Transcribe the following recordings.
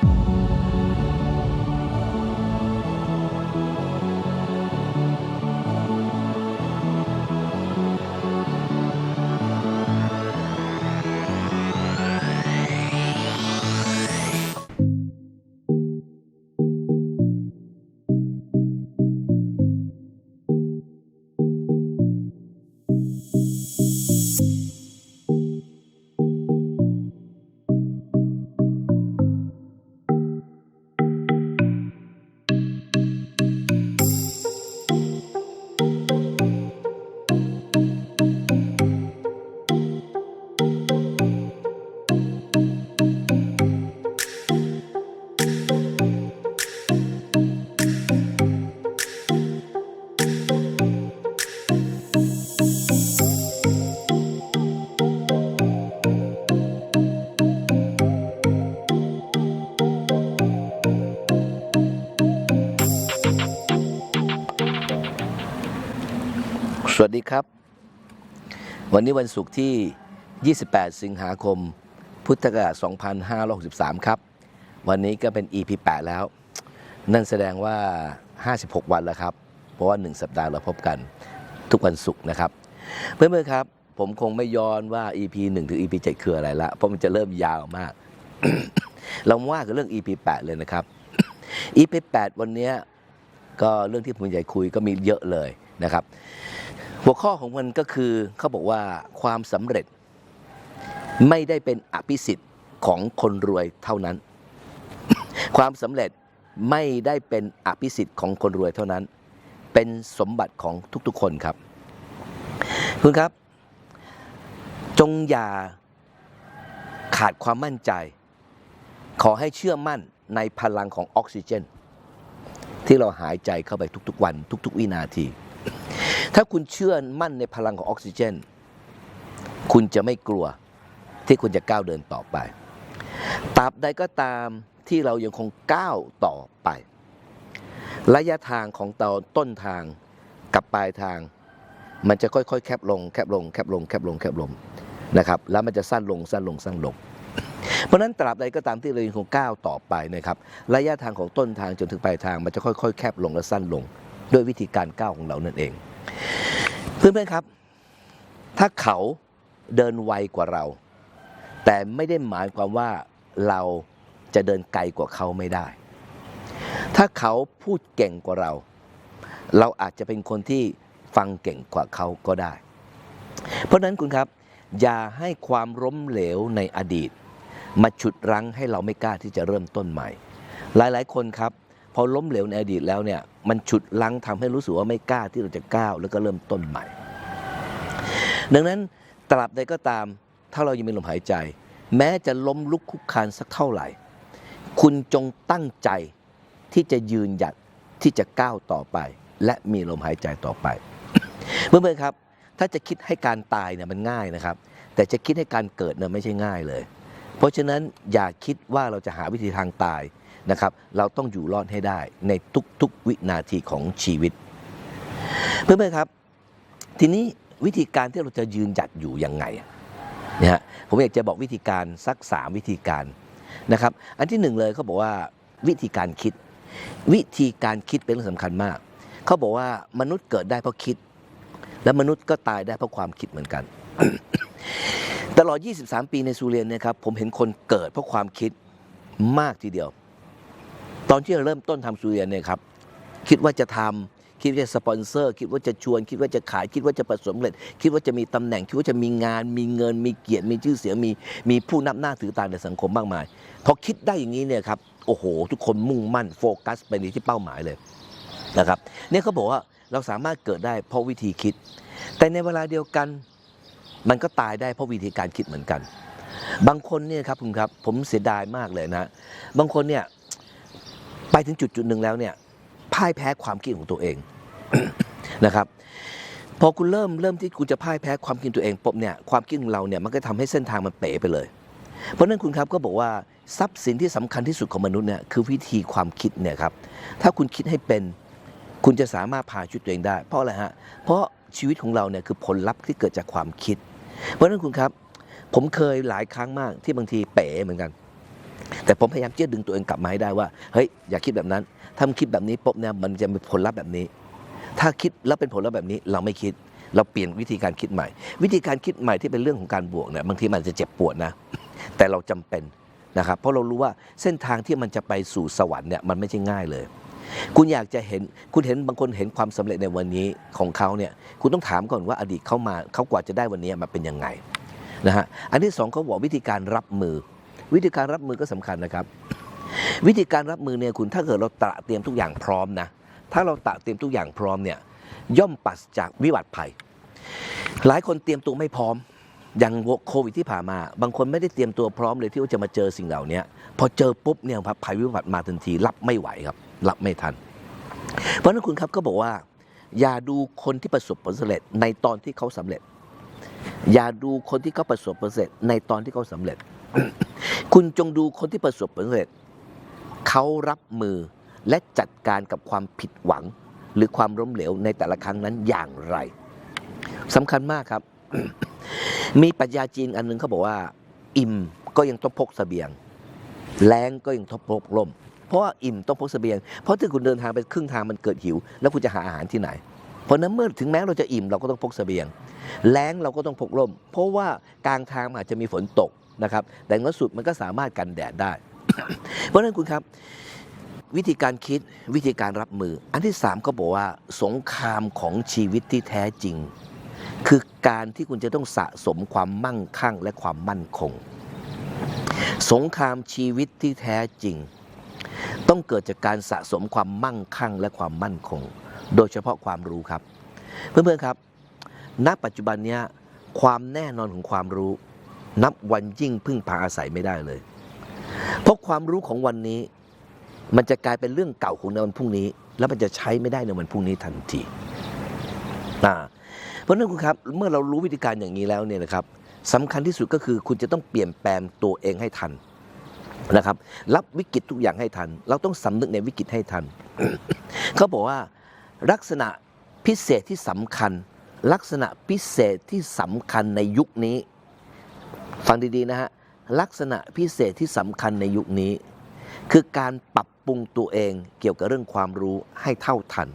ส วันนี้วันศุกร์ที่ 28 สิงหาคม พุทธศักราช 2563 ครับ วันนี้ก็เป็น EP 8 แล้ว นั่นแสดงว่า 56 วันแล้วครับ เพราะว่า 1 สัปดาห์เราพบกันทุกวันศุกร์นะครับ เพื่อนๆครับ ผมคงไม่ย้อนว่า EP 1 ถึง EP 7 คืออะไรละ เพราะมันจะเริ่มยาวมาก เราว่ากันเรื่อง EP 8 เลยนะครับ EP 8 วันนี้ก็เรื่องที่ผมอยากคุยก็มีเยอะเลยนะครับ หัวข้อของมันก็คือเขาบอกว่าความสำเร็จไม่ได้เป็นอภิสิทธิ์ของคนรวยเท่านั้น ความสำเร็จไม่ได้เป็นอภิสิทธิ์ของคนรวยเท่านั้น เป็นสมบัติของทุกๆคนครับคุณครับ จงอย่าขาดความมั่นใจ ขอให้เชื่อมั่นในพลังของออกซิเจน ที่เราหายใจเข้าไปทุกๆวัน ทุก ๆ วินาที ถ้าคุณเชื่อมั่นในพลังของออกซิเจน คุณจะไม่กลัวที่คุณจะก้าวเดินต่อไปตราบใดก็ตามที่เรายังคงก้าวต่อไป ระยะทางของตอนต้นทางกับปลายทาง มันจะค่อยๆ แคบลงแคบลงแคบลงแคบลงแคบลงนะครับ แล้วมันจะสั้นลงสั้นลงสั้นลง เพราะฉะนั้นตราบใดก็ตามที่เรายังคงก้าวต่อไปนะครับ ระยะทางของต้นทางจนถึงปลายทาง มันจะค่อยๆ แคบลงและสั้นลง ด้วยวิธีการก้าวของเรานั่นเอง เพื่อนๆครับ ถ้าเขาเดินไวกว่าเรา แต่ไม่ได้หมายความว่าเราจะเดินไกลกว่าเขาไม่ได้ ถ้าเขาพูดเก่งกว่าเรา เราอาจจะเป็นคนที่ฟังเก่งกว่าเขาก็ได้ เพราะนั้นคุณครับ อย่าให้ความล้มเหลวในอดีต มาฉุดรั้งให้เราไม่กล้าที่จะเริ่มต้นใหม่ หลายๆ คนครับ พอล้มเหลวในอดีตแล้วเนี่ยมันฉุดลังทำให้รู้สึกว่าไม่กล้าที่เราจะก้าวแล้วก็เริ่มต้นใหม่ ดังนั้นตราบใดก็ตามถ้าเรายังมีลมหายใจ แม้จะล้มลุกคุกคานสักเท่าไหร่ คุณจงตั้งใจที่จะยืนหยัดที่จะก้าวต่อไป และมีลมหายใจต่อไปเพื่อนๆครับ ถ้าจะคิดให้การตายเนี่ยมันง่ายนะครับ แต่จะคิดให้การเกิดเนี่ยไม่ใช่ง่ายเลย เพราะฉะนั้นอย่าคิดว่าเราจะหาวิธีทางตาย นะครับเราต้องอยู่รอดให้ได้ในทุกๆวินาทีของชีวิต เพื่อนๆครับ ทีนี้วิธีการที่เราจะยืนหยัดอยู่ยังไงนะฮะผมอยากจะบอกวิธีการสักสามวิธีการนะครับอันที่หนึ่งเลยเขาบอกว่าวิธีการคิด วิธีการคิดเป็นเรื่องสำคัญมาก เขาบอกว่ามนุษย์เกิดได้เพราะคิด และมนุษย์ก็ตายได้เพราะความคิดเหมือนกัน ตลอด 23 ปีในซูเรียนเนะครับผมเห็นคนเกิดเพราะความคิดมากทีเดียว ตอนที่เราเริ่มต้นทำซูเรียนเนี่ยครับคิดว่าจะทำคิดว่าจะสปอนเซอร์ คิดว่าจะชวน คิดว่าจะขาย คิดว่าจะประสบความเร็จ คิดว่าจะมีตำแหน่ง คิดว่าจะมีงาน มีเงิน มีเกียรติ มีชื่อเสียง มีมีผู้นับหน้าถือตาในสังคมมากมาย พอคิดได้อย่างนี้เนี่ยครับ โอ้โห ทุกคนมุ่งมั่นโฟกัสไปในที่เป้าหมายเลยนะครับ เนี่ยเขาบอกว่าเราสามารถเกิดได้เพราะวิธีคิด แต่ในเวลาเดียวกัน มันก็ตายได้เพราะวิธีการคิดเหมือนกัน บางคนเนี่ยครับคุณครับ ผมเสียดายมากเลยนะ บางคนเนี่ย ไปถึงจุดจุดหนึ่งแล้วเนี่ยพ่ายแพ้ความคิดของตัวเองนะครับพอคุณเริ่มเริ่มที่คุณจะพ่ายแพ้ความคิดตัวเองปุ๊บเนี่ยความคิดของเราเนี่ยมันก็ทำให้เส้นทางมันเป๋ไปเลย เพราะนั้นคุณครับก็บอกว่าทรัพย์สินที่สำคัญที่สุดของมนุษย์เนี่ยคือวิธีความคิดเนี่ยครับถ้าคุณคิดให้เป็นคุณจะสามารถพาชีวิตตัวเองได้ เพราะอะไรฮะเพราะชีวิตของเราเนี่ยคือผลลัพธ์ที่เกิดจากความคิด เพราะนั้นคุณครับ ผมเคยหลายครั้งมากที่บางทีเป๋เหมือนกัน แต่ผมพยายามจะดึงตัวเองกลับมาให้ได้ว่าเฮ้ยอย่าคิดแบบนั้น ถ้ามันคิดแบบนี้ปุ๊บเนี่ยมันจะมีผลลัพธ์แบบนี้ ถ้าคิดแล้วเป็นผลลัพธ์แบบนี้เราไม่คิด เราเปลี่ยนวิธีการคิดใหม่ วิธีการคิดใหม่ที่เป็นเรื่องของการบวกเนี่ยบางทีมันจจะเจ็บปวดนะ แต่เราจำเป็นนะครับเพราะเรารู้ว่าเส้นทางที่มันจะไปสู่สวรรค์เนี่ยมันไม่ใช่ง่ายเลย คุณอยากจะเห็นคุณเห็นบางคนเห็นความสำเร็จในวันนี้ของเขาเนี่ยคุณต้องถามก่อนว่าอดีตเขามาเขากว่าจะได้วันนี้มาเป็นยังไงนะฮะอันที่สองเขาบอกวิธีการรับมือ วิธีการรับมือก็สำคัญนะครับ วิธีการรับมือเนี่ยคุณถ้าเกิดเราตระเตรียมทุกอย่างพร้อมนะถ้าเราตระเตรียมทุกอย่างพร้อมเนี่ยย่อมปราศจากวิบัติภัย หลายคนเตรียมตัวไม่พร้อมอย่างโควิดที่ผ่านมา บางคนไม่ได้เตรียมตัวพร้อมเลยที่ว่าจะมาเจอสิ่งเหล่านี้พอเจอปุ๊บเนี่ยภัยวิบัติมาทันที รับไม่ไหวครับ รับไม่ทัน เพราะนั้นคุณครับก็บอกว่า อย่าดูคนที่ประสบผลสำเร็จในตอนที่เขาสำเร็จ อย่าดูคนที่เขาประสบผลสำเร็จในตอนที่เขาสำเร็จ คุณจงดูคนที่ประสบผลสำเร็จ เขารับมือและจัดการกับความผิดหวัง หรือความล้มเหลวในแต่ละครั้งนั้นอย่างไรสำคัญมากครับ มีปรัชญาจีนอันหนึงเขาบอกว่า อิ่มก็ยังต้องพกเสบียงแรงก็ยังต้องพกล่มเพราะว่าอิ่มต้องพกเสบียง เพราะถ้าคุณเดินทางไปครึ่งทางมันเกิดหิว แล้วคุณจะหาอาหารที่ไหน เพราะนั้นเมื่อถึงแม้เราจะอิ่มเราก็ต้องพกเสบียงแรงเราก็ต้องพกร่มเพราะว่ากลางทางอาจจะมีฝนตก นะครับแต่ในสุดมันก็สามารถกันแดดได้ เพราะฉะนั้นคุณครับวิธีการคิดวิธีการรับมือ อันที่สามก็บอกว่า สงครามของชีวิตที่แท้จริง คือการที่คุณจะต้องสะสมความมั่งคั่งและความมั่นคง สงครามชีวิตที่แท้จริง ต้องเกิดจากการสะสมความมั่งคั่งและความมั่นคง โดยเฉพาะความรู้ครับ เพื่อนๆครับ ณปัจจุบันนี้ความแน่นอนของความรู้ นับวันยิ่งพึ่งพาอาศัยไม่ได้เลย เพราะความรู้ของวันนี้ มันจะกลายเป็นเรื่องเก่าของในวันพรุ่งนี้ แล้วมันจะใช้ไม่ได้ในวันพรุ่งนี้ทันทีอ่าเพราะฉะนั้นคุณครับเมื่อเรารู้วิธีการอย่างนี้แล้วเนี่ยนะครับสำคัญที่สุดก็คือคุณจะต้องเปลี่ยนแปลงตัวเองให้ทันนะครับ รับวิกฤตทุกอย่างให้ทัน เราต้องสำนึกในวิกฤตให้ทัน เขาบอกว่าลักษณะพิเศษที่สำคัญ ลักษณะพิเศษที่สำคัญในยุคนี้ ฟังดีๆนะฮะ ลักษณะพิเศษที่สำคัญในยุคนี้ คือการปรับปรุงตัวเองเกี่ยวกับเรื่องความรู้ให้เท่าทัน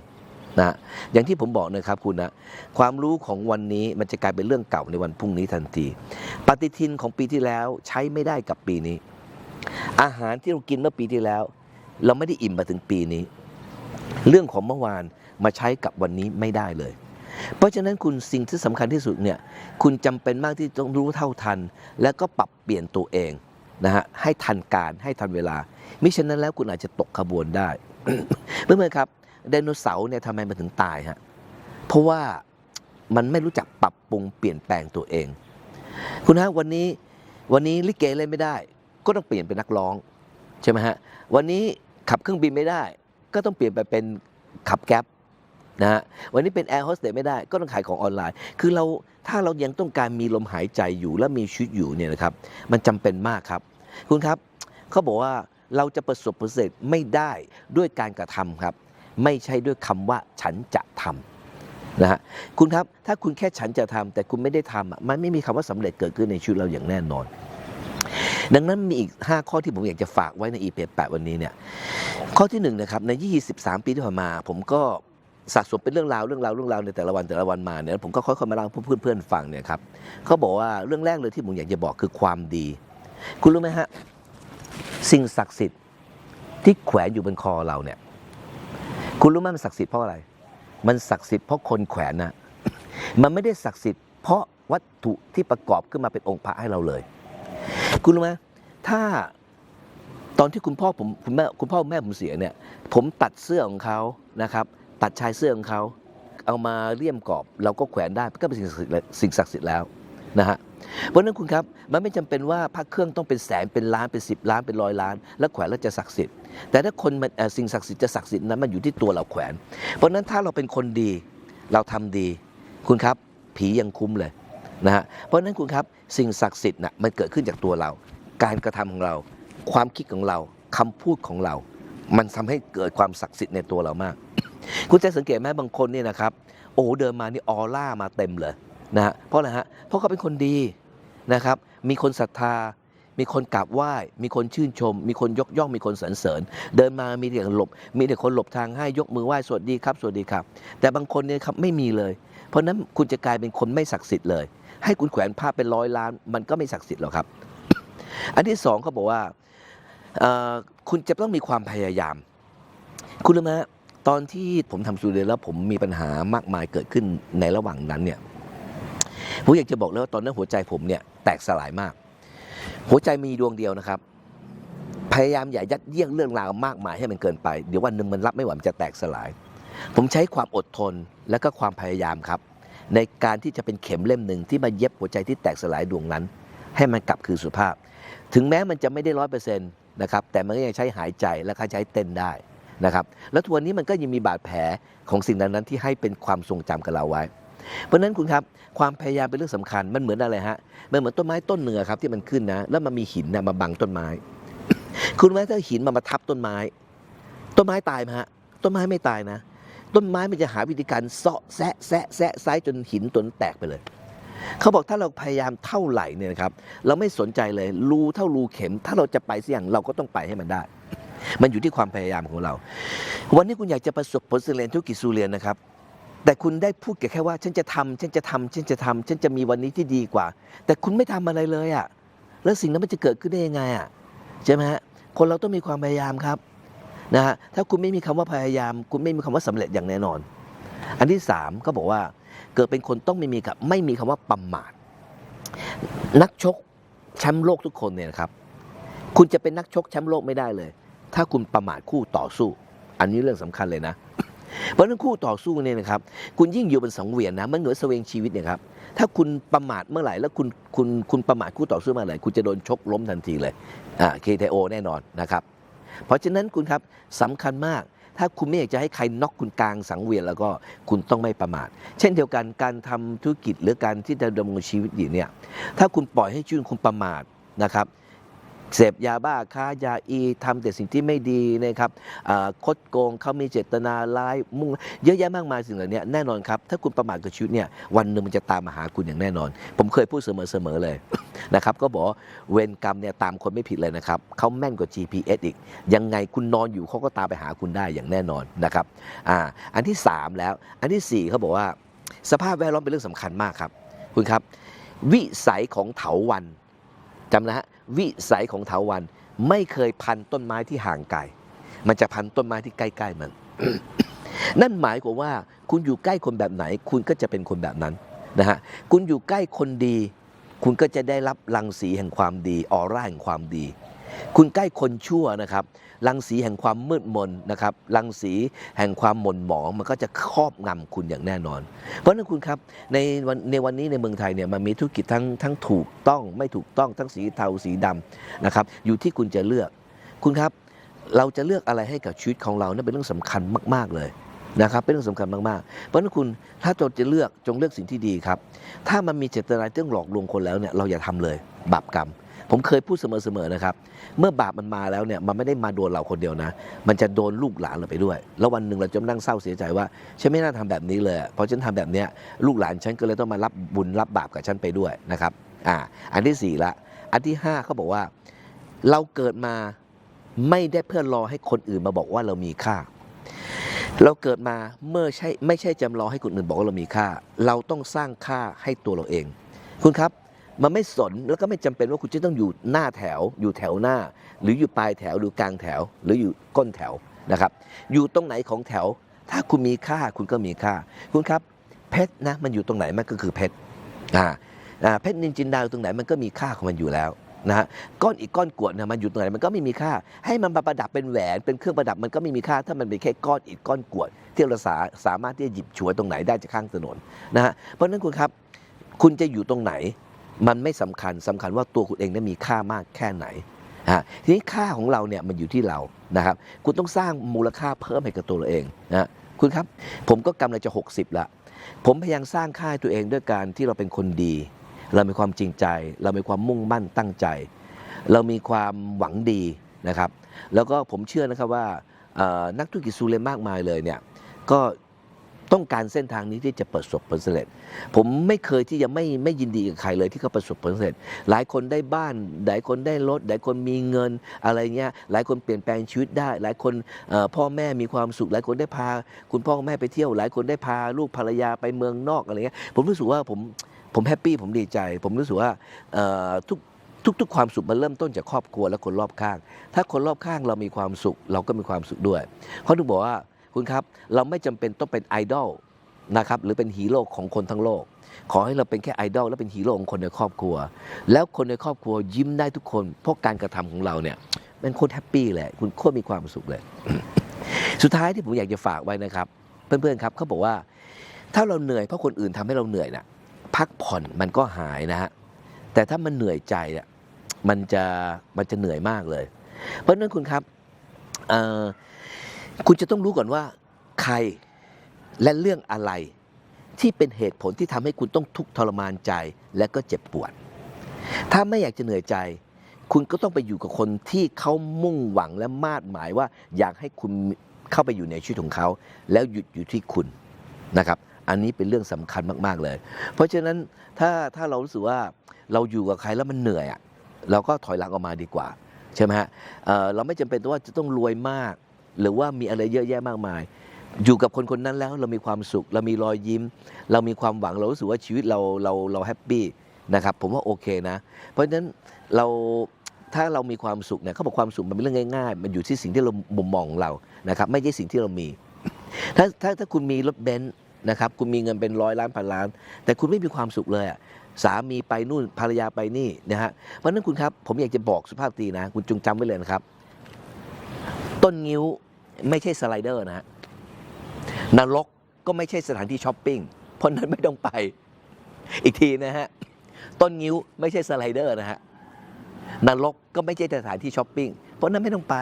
นะอย่างที่ผมบอกนะครับคุณนะความรู้ของวันนี้มันจะกลายเป็นเรื่องเก่าในวันพรุ่งนี้ทันที ปฏิทินของปีที่แล้วใช้ไม่ได้กับปีนี้ อาหารที่เรากินเมื่อปีที่แล้ว เราไม่ได้อิ่มมาถึงปีนี้ เรื่องของเมื่อวานมาใช้กับวันนี้ไม่ได้เลย เพราะฉะนั้นคุณสิ่งที่สำคัญที่สุดเนี่ยคุณจำเป็นมากที่ต้องรู้เท่าทัน แล้วก็ปรับเปลี่ยนตัวเองนะฮะให้ทันการให้ทันเวลามิฉะนั้นแล้วคุณอาจจะตกขบวนได้เพื่อนครับไดโนเสาร์เนี่ยทำไมมันถึงตายฮะเพราะว่ามันไม่รู้จักปรับปรุงเปลี่ยนแปลงตัวเอง คุณฮะวันนี้วันนี้ลิเกเล่นไม่ได้ ก็ต้องเปลี่ยนเป็นนักร้องใช่ไหมฮะวันนี้ขับเครื่องบินไม่ได้ ก็ต้องเปลี่ยนไปเป็นขับแก๊ป นะฮะวันนี้เป็นแอร์โฮสเตสไม่ได้ก็ต้องขายของออนไลน์ คือเราถ้าเรายังต้องการมีลมหายใจอยู่และมีชีวิตอยู่เนี่ยนะครับ มันจำเป็นมากครับ คุณครับเขาบอกว่าเราจะประสบผลสำเร็จไม่ได้ด้วยการกระทำครับ ไม่ใช่ด้วยคำว่าฉันจะทำนะฮะคุณครับถ้าคุณแค่ฉันจะทำแต่คุณไม่ได้ทำอะมันไม่มีคำว่าสำเร็จเกิดขึ้นในชีวิตเราอย่างแน่นอน ดังนั้นมีอีก 5 ข้อที่ผมอยากจะฝากไว้ใน EP 8วันนี้เนี่ยข้อที่1นะครับใน 23 ปีที่ผ่านมา ผมก็ สะสมเป็นเรื่องราวเรื่องราวเรื่องราวในแต่ละวันแต่ละวันมาเนี่ยผมก็ค่อยๆมาเล่าเพื่อนเพื่อนๆฟังเนี่ยครับเขาบอกว่าเรื่องแรกเลยที่ผมอยากจะบอกคือความดี คุณรู้ไหมฮะสิ่งศักดิ์สิทธิ์ที่แขวนอยู่บนคอเราเนี่ย คุณรู้ไหมมันศักดิ์สิทธิ์เพราะอะไร มันศักดิ์สิทธิ์เพราะคนแขวนนะมันไม่ได้ศักดิ์สิทธิ์เพราะวัตถุที่ประกอบขึ้นมาเป็นองค์พระให้เราเลย คุณรู้ไหมถ้าตอนที่คุณพ่อผมคุณแม่คุณพ่อแม่ผมเสียเนี่ย ผมตัดเสื้อของเขานะครับ ตัดชายเสื้อของเขา เอามาเลี่ยมกรอบ เราก็แขวนได้ก็เป็นสิ่งศักดิ์สิทธิ์แล้วสิ่งศักดิ์สิทธิ์แล้วนะฮะเพราะนั้นคุณครับมันไม่จำเป็นว่าพระเครื่องต้องเป็นแสนเป็นล้านเป็นสิบล้านเป็นร้อยล้าน แล้วแขวนแล้วจะศักดิ์สิทธิ์ แต่ถ้าคนมันสิ่งศักดิ์สิทธิ์จะศักดิ์สิทธิ์นั้นมันอยู่ที่ตัวเราแขวน เพราะนั้นถ้าเราเป็นคนดีเราทำดี คุณครับผียังคุ้มเลยนะฮะเพราะนั้นคุณครับสิ่งศักดิ์สิทธิ์น่ะมันเกิดขึ้นจากตัวเรา การกระทำของเรา ความคิดของเราคำพูดของเรา มันทำให้เกิดความศักดิ์สิทธิ์ในตัวเรามาก คุณจะสังเกตไหมบางคนเนี่ยนะครับโอ้เดินมานี่ออร่ามาเต็มเลยนะฮะเพราะอะไรฮะเพราะเขาเป็นคนดีนะครับมีคนศรัทธา มีคนกราบไหว้ มีคนชื่นชม มีคนยกย่องมีคนสรรเสริญ เดินมามีแต่หลบ มีแต่คนหลบทางให้ยกมือไหว้สวัสดีครับสวัสดีครับ แต่บางคนเนี่ยครับไม่มีเลย เพราะนั้นคุณจะกลายเป็นคนไม่ศักดิ์สิทธิ์เลย ให้คุณแขวนผ้าเป็นร้อยล้าน มันก็ไม่ศักดิ์สิทธิ์หรอกครับ อันที่สองเขาบอกว่าคุณจะต้องมีความพยายาม คุณรู้ไหม ตอนที่ผมทำสูเรียนแล้วผมมีปัญหามากมายเกิดขึ้นในระหว่างนั้นเนี่ยผมอยากจะบอกเลยว่าตอนนั้นหัวใจผมเนี่ยแตกสลายมาก หัวใจมีดวงเดียวนะครับ พยายามอย่ายัดเยียดเรื่องราวมากมายให้มันเกินไป เดี๋ยววันหนึ่งมันรับไม่ไหวมันจะแตกสลาย ผมใช้ความอดทนและก็ความพยายามครับ ในการที่จะเป็นเข็มเล่มหนึ่งที่มาเย็บหัวใจที่แตกสลายดวงนั้น ให้มันกลับคืนสุภาพ ถึงแม้มันจะไม่ได้ร้อยเปอร์เซ็นต์นะครับแต่มันก็ยังใช้หายใจและก็ใช้เต้นได้ นะครับแล้วทวนนี้มันก็ยังมีบาดแผลของสิ่งนั้นนั้นที่ให้เป็นความทรงจำกับเราไว้ เพราะฉะนั้นคุณครับความพยายามเป็นเรื่องสำคัญมันเหมือนอะไรฮะมันเหมือนต้นไม้ต้นเนือครับที่มันขึ้นนะ แล้วมันมีหินนะมาบังต้นไม้ คุณรู้ไหมถ้าหินมามาทับต้นไม้ ต้นไม้ตายไหมฮะต้นไม้ไม่ตายนะ ต้นไม้มันจะหาวิธีการเซาะแซะแซะแซะซ้ายจนหินต้นแตกไปเลยเขาบอกถ้าเราพยายามเท่าไหร่เนี่ยนะครับ เราไม่สนใจเลยรูเท่ารูเข็ม ถ้าเราจะไปสักอย่างเราก็ต้องไปให้มันได้ มันอยู่ที่ความพยายามของเรา วันนี้คุณอยากจะประสบผลสำเร็จธุรกิจซูเรียนนะครับ แต่คุณได้พูดแค่ว่า ฉันจะทำฉันจะทำฉันจะทำฉันจะมีวันนี้ที่ดีกว่า แต่คุณไม่ทำอะไรเลยอะ่ะแล้วสิ่งนั้นมันจะเกิดขึ้นได้ยังไงอะ่ะใช่ไหมฮะคนเราต้องมีความพยายามครับนะฮะถ้าคุณไม่มีคำว่าพยายาม คุณไม่มีคำว่าสำเร็จอย่างแน่นอน อันที่สามเขาบอกว่าเกิดเป็นคนต้องไม่มีกับไม่มีคำว่าประมาทนักชกแชมป์โลกทุกคนเนี่ยครับ คุณจะเป็นนักชกแชมป์โลกไม่ได้เลย ถ้าคุณประมาทคู่ต่อสู้ อันนี้เรื่องสำคัญเลยนะ เพราะนั้นคู่ต่อสู้เนี่ยนะครับ คุณยิ่งอยู่บนสังเวียนนะ มันเหนือเสวงชีวิตเนี่ยครับ ถ้าคุณประมาทเมื่อไหร่ แล้วคุณคุณคุณประมาทคู่ต่อสู้เมื่อไหร่ คุณจะโดนชกล้มทันทีเลย อ่า KTO แน่นอนนะครับ เพราะฉะนั้นคุณครับสำคัญมากถ้าคุณไม่อยากจะให้ใครน็อกคุณกลางสังเวียนแล้วก็คุณต้องไม่ประมาท เช่นเดียวกันการทำธุรกิจหรือการที่จะดำรงชีวิตอยู่เนี่ยถ้าคุณปล่อยให้ชีวิตคุณประมาทนะครับ เสพยาบ้าค้ายาอีทำแต่สิ่งที่ไม่ดีนะครับคดโกงเขามีเจตนาร้ายมุ่งเยอะแยะมากมายสิ่งเหล่านี้แน่นอนครับ ถ้าคุณประมาทกับชีวิตเนี่ยวันหนึ่งมันจะตามมาหาคุณอย่างแน่นอน ผมเคยพูดเสมอๆเลยนะครับ ก็บอกเวรกรรมเนี่ยตามคนไม่ผิดเลยนะครับเขาแม่นกว่า GPS อีก ยังไงคุณนอนอยู่เขาก็ตามไปหาคุณได้อย่างแน่นอนนะครับอ่าอันที่ 3 แล้ว อันทีสี่4เขาบอกว่า สภาพแวดล้อมเป็นเรื่องสำคัญมากครับ คุณครับ วิสัยของเถาวัน จำนะฮะวิสัยของเถาวันไม่เคยพันต้นไม้ที่ห่างไกล มันจะพันต้นไม้ที่ใกล้ๆมัน นั่นหมายความว่าคุณอยู่ใกล้คนแบบไหน คุณก็จะเป็นคนแบบนั้นนะฮะคุณอยู่ใกล้คนดี คุณก็จะได้รับรังสีแห่งความดีออร่าแห่งความดี คุณใกล้คนชั่วนะครับรังสีแห่งความมืดมนนะครับรังสีแห่งความหม่นหมองมันก็จะครอบงำคุณอย่างแน่นอน เพราะนั้นคุณครับในวันในวันนี้ในเมืองไทยเนี่ยมันมีธุรกิจทั้งทั้งถูกต้องไม่ถูกต้องทั้งสีเทาสีดำนะครับอยู่ที่คุณจะเลือก คุณครับเราจะเลือกอะไรให้กับชีวิตของเรานั่นเป็นเรื่องสำคัญมาก ๆเลยนะครับเป็นเรื่องสำคัญมากๆ เพราะนั้นคุณถ้าจจะเลือกจงเลือกสิ่งที่ดีครับ ถ้ามันมีเจตนาเรื่องหลอกลวงคนแล้วเนี่ยเราอย่าทำเลยบาปกรรม ผมเคยพูดเสมอๆนะครับ เมื่อบาปมันมาแล้วเนี่ยมันไม่ได้มาโดนเราคนเดียวนะ มันจะโดนลูกหลานเราไปด้วย แล้ววันหนึ่งเราจะนั่งเศร้าเสียใจว่าฉันไม่น่าทำแบบนี้เลยเพราะฉันทำแบบเนี้ยลูกหลานฉันก็เลยต้องมารับบุญรับบาปกับฉันไปด้วยนะครับอ่าอันที่สี่ละ อันที่ห้าเขาบอกว่า เราเกิดมาไม่ได้เพื่อรอให้คนอื่นมาบอกว่าเรามีค่า เราเกิดมาเมื่อใช่ไม่ใช่จำรอให้คนอื่นบอกว่าเรามีค่า เราต้องสร้างค่าให้ตัวเราเอง คุณครับ มันไม่สนแล้วก็ไม่จำเป็นว่าคุณจะต้องอยู่หน้าแถว อยู่แถวหน้า หรืออยู่ปลายแถวหรือกลางแถว หรืออยู่ก้นแถวนะครับ อยู่ตรงไหนของแถว ถ้าคุณมีค่าคุณก็มีค่า คุณครับเพชรนะมันอยู่ตรงไหนมันก็คือเพชรอ่าอ่าเพชรนินจินดาอยู่ตรงไหนมันก็มีค่าของมันอยู่แล้วนะฮะก้อนอีกก้อนกวดนี่ยมันอยู่ตรงไหนมันก็ไม่มีค่า ให้มันมาประดับเป็นแหวนเป็นเครื่องประดับมันก็ไม่มีค่า ถ้ามันเป็นแค่ก้อนอิฐก้อนกวด ที่เราสาสามารถที่จะหยิบฉวยตรงไหนได้จากข้างถนนนะฮะเพราะฉะนั้นคุณครับ คุณจะอยู่ตรงไหน มันไม่สำคัญสำคัญว่าตัวคุณเองนั้นมีค่ามากแค่ไหนฮะทีนี้ค่าของเราเนี่ยมันอยู่ที่เรานะครับคุณต้องสร้างมูลค่าเพิ่มให้กับตัวเราเองนะคุณครับผมก็กำลังจะ 60 ละ ผมพยายามสร้างค่าตัวเองด้วยการที่เราเป็นคนดี เรามีความจริงใจ เรามีความมุ่งมั่นตั้งใจ เรามีความหวังดีนะครับ แล้วก็ผมเชื่อนะครับว่านักธุรกิจซูเรนมากมายเลยเนี่ยก็ ต้องการเส้นทางนี้ที่จะประสบผลสำเร็จ ผมไม่เคยที่จะไม่ไม่ยินดีกับใครเลยที่เขาประสบผลสำเร็จ หลายคนได้บ้าน หลายคนได้รถ หลายคนมีเงินอะไรเงี้ย หลายคนเปลี่ยนแปลงชีวิตได้ หลายคนพ่อแม่มีความสุข หลายคนได้พา คุณพ่อแม่ไปเที่ยว หลายคนได้พาลูกภรรยาไปเมืองนอกอะไรเงี้ย ผมรู้สึกว่าผมผมแฮปปี้ผมดีใจ ผมรู้สึกว่าทุกทุกๆความสุขมันเริ่มต้นจากครอบครัวและคนรอบข้าง ถ้าคนรอบข้างเรามีความสุข เราก็มีความสุขด้วยเขาถึงบอกว่า คุณครับ เราไม่จำเป็นต้องเป็นไอดอลนะครับหรือเป็นฮีโร่ของคนทั้งโลก ขอให้เราเป็นแค่ไอดอลและเป็นฮีโร่ของคนในครอบครัว แล้วคนในครอบครัวยิ้มได้ทุกคนเพราะการกระทำของเราเนี่ยมันโคตรแฮปปี้เลยคุณโคตรมีความสุขเลย สุดท้ายที่ผมอยากจะฝากไว้นะครับ เพื่อนๆครับเขาบอกว่า ถ้าเราเหนื่อยเพราะคนอื่นทำให้เราเหนื่อยน่ะพักผ่อนมันก็หายนะฮะแต่ถ้ามันเหนื่อยใจอะมันจะมันจะเหนื่อยมากเลย เพราะนั้นคุณครับเอ่อ คุณจะต้องรู้ก่อนว่าใครและเรื่องอะไรที่เป็นเหตุผลที่ทำให้คุณต้องทุกข์ทรมานใจและก็เจ็บปวด ถ้าไม่อยากจะเหนื่อยใจ คุณก็ต้องไปอยู่กับคนที่เขามุ่งหวังและมาดหมายว่าอยากให้คุณเข้าไปอยู่ในชีวิตของเขา แล้วหยุดอยู่ที่คุณนะครับ อันนี้เป็นเรื่องสำคัญมาก ๆ เลย เพราะฉะนั้นถ้าถ้าเรารู้สึกว่าเราอยู่กับใครแล้วมันเหนื่อยอะเราก็ถอยหลังออกมาดีกว่า ใช่ไหมฮะเเราไม่จำเป็นว่าจะต้องรวยมาก หรือว่ามีอะไรเยอะแยะมากมาย อยู่กับคนคนนั้นแล้วเรามีความสุข เรามีรอยยิ้ม เรามีความหวังเรารู้สึกว่าชีวิตเราเราเราแฮปปี้นะครับผมว่าโอเคนะ เพราะฉะนั้นเราถ้าเรามีความสุขเนี่ยเขาบอกความสุขมันเป็นเรื่องง่ายๆ มันอยู่ที่สิ่งที่เรามุมมองเรานะครับไม่ใช่สิ่งที่เรามี ถ้าถ้าถ้าคุณมีรถเบนซ์นะครับคุณมีเงินเป็นร้อยล้านพันล้าน แต่คุณไม่มีความสุขเลยอะสามีไปนู่นภรรยาไปนี่นะฮะเพราะฉะนั้นคุณครับผมอยากจะบอกสุภาพสตรีนะ คุณจงจำไว้เลยนะครับ ต้นงิ้ว ไม่ใช่สไลเดอร์นะฮะนรกก็ไม่ใช่สถานที่ช้อปปิ้งเพราะนั้นไม่ต้องไปอีกทีนะฮะ ต้นงิ้วไม่ใช่สไลเดอร์นะฮะนรกก็ไม่ใช่สถานที่ช้อปปิ้งเพราะนั้นไม่ต้องไป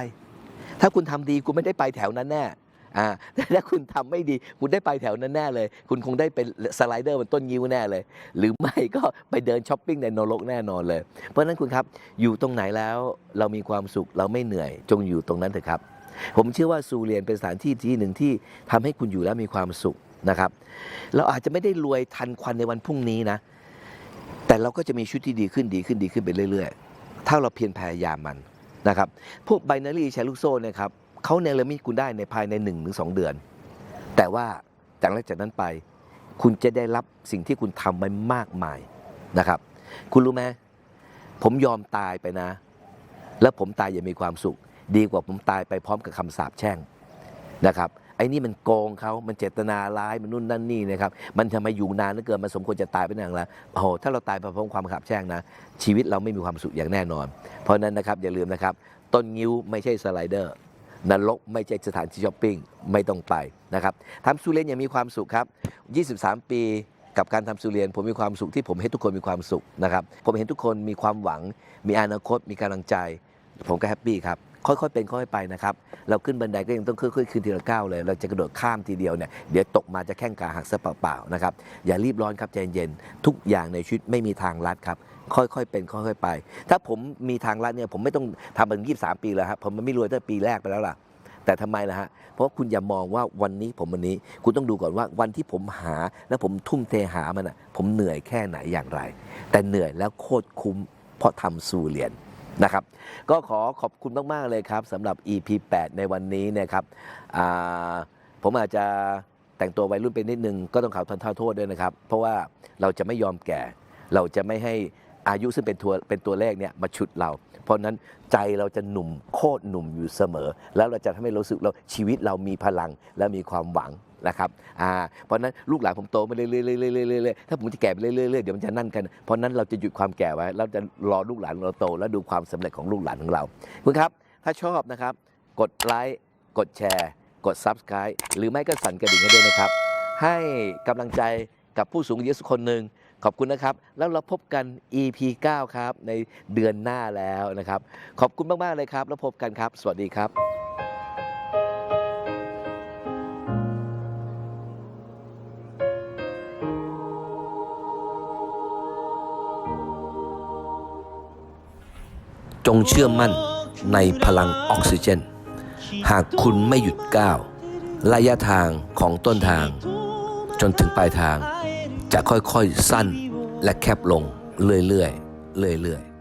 ถ้าคุณทำดีคุณไม่ได้ไปแถวนั้นแน่อ่าแต่ถ้าคุณทำไม่ดีคุณได้ไปแถวนั้นแน่เลย คุณคงได้เป็นสไลเดอร์บนต้นงิ้วแน่เลย หรือไม่ก็ไปเดินช้อปปิ้งในนรกแน่นอนเลย เพราะฉะนั้นคุณครับอยู่ตรงไหนแล้วเรามีความสุขเราไม่เหนื่อย จงอยู่ตรงนั้นเถอะครับ ผมเชื่อว่าซูเรียนเป็นสถานที่ที่หนึ่งที่ทำให้คุณอยู่แล้วมีความสุขนะครับ เราอาจจะไม่ได้รวยทันควันในวันพรุ่งนี้นะ แต่เราก็จะมีชีวิตที่ดีขึ้นดีขึ้นดีขึ้นไปเรื่อยๆ ถ้าเราเพียรพยายามมันนะครับ พวกไบนารีแชร์ลูกโซ่เนะครับเขาเนรมิตคุณได้ในภายใน1นถึงสเดือน แต่ว่าจากนั้นจากนั้นไป คุณจะได้รับสิ่งที่คุณทำไปมากมายนะครับ คุณรู้ไหมผมยอมตายไปนะ แล้วผมตายอย่างมีความสุข ดีกว่าผมตายไปพร้อมกับคำสาปแช่งนะครับไอ้นี่มันโกงเขามันเจตนาร้ายมันนู่นนั่นนี่นะครับ มันทำไมอยู่นานเหลือเกินมันสมควรจะตายไปนานแล้วโอ้โหถ้าเราตายไปพร้อมความขับแช่งนะ ชีวิตเราไม่มีความสุขอย่างแน่นอน เพราะนั้นนะครับอย่าลืมนะครับ ต้นงิ้วไม่ใช่สไลเดอร์นรกไม่ใช่สถานที่ช้อปปิ้งไม่ต้องไปนะครับทำสุเรียนอย่างมีความสุขครับ 23 ปีกับการทำสุเรียนผมมีความสุขที่ผมเห็นทุกคนมีความสุขนะครับ ผมเห็นทุกคนมีความหวัง มีอนาคตมีกำลังใจ ผมก็แฮปปี้ครับ ค่อยๆ เป็นค่อยๆไปนะครับ เราขึ้นบันไดก็ยังต้องค่อยๆขึ้นทีละก้าวเลย เราจะกระโดดข้ามทีเดียวเนี่ยเดี๋ยวตกมาจะแข้งขาหักซะเปล่าๆนะครับอย่ารีบร้อนครับใจเย็นทุกอย่างในชีวิตไม่มีทางลัดครับค่อยๆ เป็นค่อยๆ ไป ถ้าผมมีทางลัดเนี่ยผมไม่ต้องทำเป็นยี่สามปีแล้วครับผมมันไม่รวยตั้งปีแรกไปแล้วล่ะ แต่ทำไมล่ะฮะ เพราะคุณอย่ามองว่าวันนี้ผมวันนี้ คุณต้องดูก่อนว่าวันที่ผมหาและผมทุ่มเทหามันอะผมเหนื่อยแค่ไหนอย่างไร แต่เหนื่อยแล้วโคตรคุ้มเพราะทำสู่เหรียน นะครับก็ขอขอบคุณมาก ๆ เลยครับสำหรับ EP 8 ในวันนี้นะครับผมอาจจะแต่งตัววัยรุ่นไปนิดนึง ก็ต้องขอทันโทษด้วยนะครับ เพราะว่าเราจะไม่ยอมแก่ เราจะไม่ให้อายุซึ่งเป็นตัวเป็นตัวเลขเนี่ยมาฉุดเรา เพราะนั้นใจเราจะหนุ่มโคตรหนุ่มอยู่เสมอ แล้วเราจะทำให้เรารู้สึกเราชีวิตเรามีพลังและมีความหวัง นะครับอ่าเพราะนั้นลูกหลานผมโตมาเรื่อยๆเรื่อยๆเรื่อยๆเรื่อยถ้าผมจะแก่ไปเรื่อยๆเรื่อยเดี๋ยวมันจะนั่นกัน เพราะนั้นเราจะหยุดความแก่ไว้เราจะรอลูกหลานเราโต แล้วดูความสำเร็จของลูกหลานของเราคุณครับ ถ้าชอบนะครับ กดไลค์กดแชร์ กด Subscribe หรือไม่ก็สั่นกระดิ่งให้ด้วยนะครับ ให้กำลังใจกับผู้สูงอายุสักคนหนึ่งขอบคุณนะครับ แล้วเราพบกัน EP 9 ครับ ในเดือนหน้าแล้วนะครับ ขอบคุณมาก ๆ เลยครับ แล้วพบกันครับ สวัสดีครับ จงเชื่อมั่นในพลังออกซิเจน หากคุณไม่หยุดก้าวระยะทางของต้นทาง จนถึงปลายทาง จะค่อยๆสั้นและแคบลงเรื่อยๆเรื่อยๆ